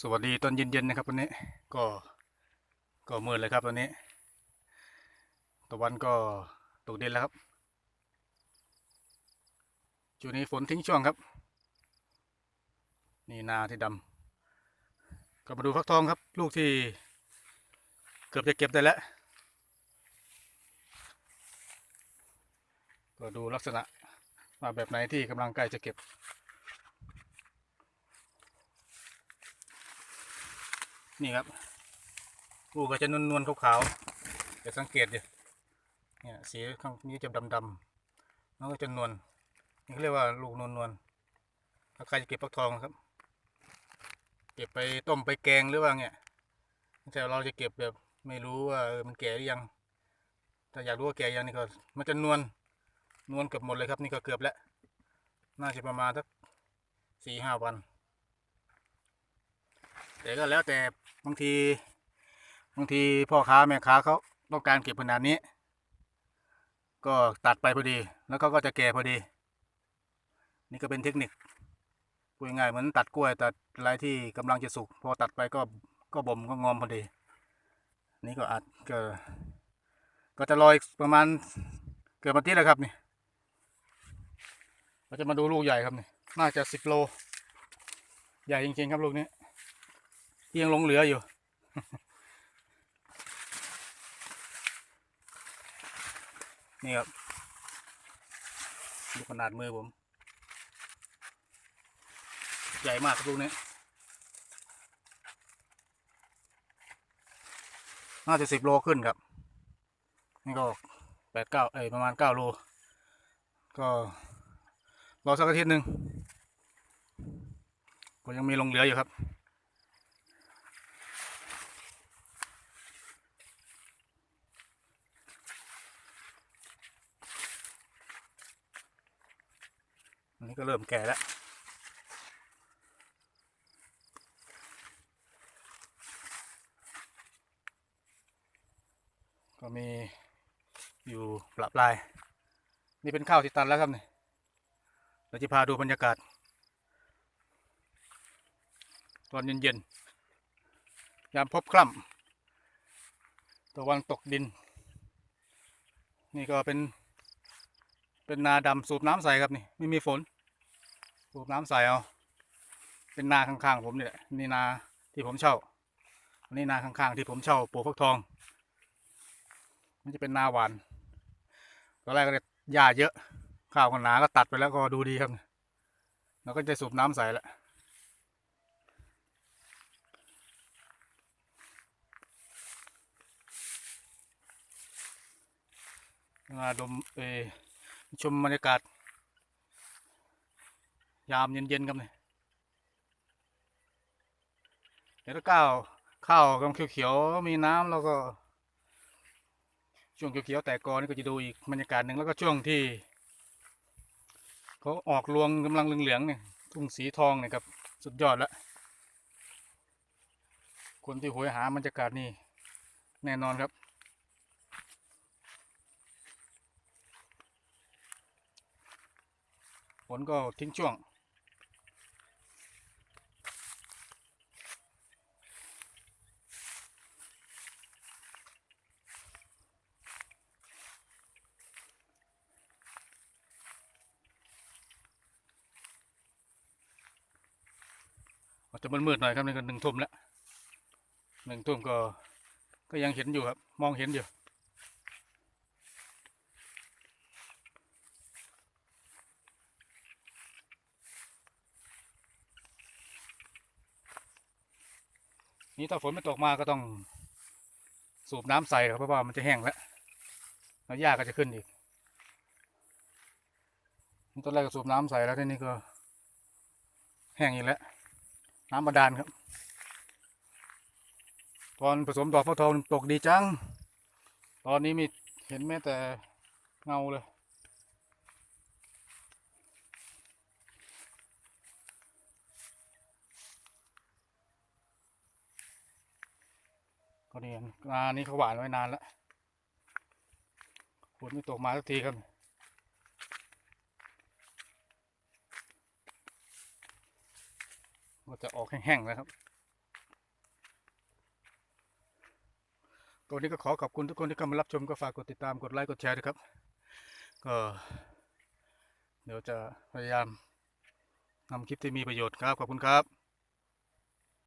สวัสดีตอนเย็นๆนะครับวันนี้ ก็ก็มืดเลยครับวันนี้ตะวันก็ตกดินแล้วครับจุดนี้ฝนทิ้งช่วงครับ นี่นาที่ดำก็มาดูฟักทองครับ ลูกที่เกือบจะเก็บได้แล้วก็ดูลักษณะว่าแบบไหนที่กำลังใกล้จะเก็บ นี่ครับลูกก็จะนวลๆขาวๆจะสังเกตดิเนี่ยสีข้างนี้จะดำๆแล้วก็จะนวลนี่เรียกว่าลูกนวลๆถ้าใครจะเก็บฟักทองครับ เก็บไปต้มไปแกงหรือว่าเนี่ยแต่เราจะเก็บแบบไม่รู้ว่ามันแก่หรือยังถ้าอยากรู้ว่าแก่ยังนี่ก็มันจะนวลนวลเกือบหมดเลยครับนี่ก็เกือบแล้วน่าจะประมาณสักสี่ห้าวัน แต่ก็แล้วแต่บางทีบางทีพ่อค้าแม่ค้าเขาต้องการเก็บขนาดนี้ ก็ตัดไปพอดี แล้วก็ก็จะแก่พอดี นี่ก็เป็นเทคนิคพูดง่ายเหมือนตัดกล้วยตัดอะไรที่กำลังจะสุกพอตัดไปก็ก็บ่มก็งอมพอดี นี่ก็อาจก็ก็จะลอยประมาณเกือบอาทิตย์แล้วครับนี่เราจะมาดูลูกใหญ่ครับนี่น่าจะสิบโล ใหญ่จริงๆครับลูกนี้ ที่ยังหลงเหลืออยู่ นี่ครับดูขนาดมือผม ใหญ่มากครับลูกนี้น่าจะสิบโลขึ้นครับ นี่ก็แปดเก้าเอ้ยประมาณเก้าโล ก็รอสักอาทิตย์หนึ่งก็ยังมีลงเหลืออยู่ครับ นนี้ก็เริ่มแก่แล้วก็มีอยู่ปรับลาย นี่เป็นข้าวที่ตันแล้วครับเนี่ยเราจะพาดูบรรยากาศ ตอนเย็นๆยามพบคล่ำตะวันตกดิน นี่ก็เป็น เป็นนาดำสูบน้ำใสครับนี่ ไม่มีฝน สูบน้ำใส่เอา เป็นนาข้างๆผมนี่แหละนี่นาที่ผมเช่าอันนี้นาข้างๆที่ผมเช่าปลูกฟักทอง มันจะเป็นนาหวานตอนแรกก็เลยหญ้าเยอะ ข้าวก็หนาก็ตัดไปแล้วก็ดูดีครับแล้วก็จะสูบน้ำใส่แล้วมาดมเอชมบรรยากาศ ยามเย็นๆครับเนี่ยเดี๋ยวถ้าก้าวข้าวกำเขียวๆมีน้ำแล้วก็ช่วงเขียวๆแต่กอนี่ก็จะดูอีกบรรยากาศหนึ่งแล้วก็ช่วงที่เขาออกรวงกำลังเหลืองๆเนี่ยทุ่งสีทองเนี่ยครับสุดยอดแล้วคนที่โหยหาบรรยากาศนี่แน่นอนครับ ฝนก็ทิ้งช่วง อาจจะมืดๆหน่อยครับนี่ก็หนึ่งทุ่มแล้วหนึ่งทุ่มก็ก็ยังเห็นอยู่ครับ มองเห็นอยู่นี่ถ้าฝนไม่ตกมาก็ต้องสูบน้ำใส่ครับเพราะว่ามันจะแห้งแล้วแล้วหญ้าก็จะขึ้นอีกนี่ตอนแรกก็สูบน้ำใส่แล้วทีนี้ก็แห้งอีกแล้ว น้ำบาดาลครับ ตอนผสมดอกฟักทองตกดีจัง ตอนนี้มีเห็นแม้แต่เงาเลย ก็นี่นานี้เขาหวานไว้นานแล้วฝนไม่ตกมาสักทีครับ ก็จะออกแห้งๆนะครับ ตัวนี้ก็ขอขอบคุณทุกคนที่เข้ามารับชมก็ฝากกดติดตามกดไลค์กดแชร์ด้วยครับ ก็เดี๋ยวจะพยายามนำคลิปที่มีประโยชน์ครับ ขอบคุณครับ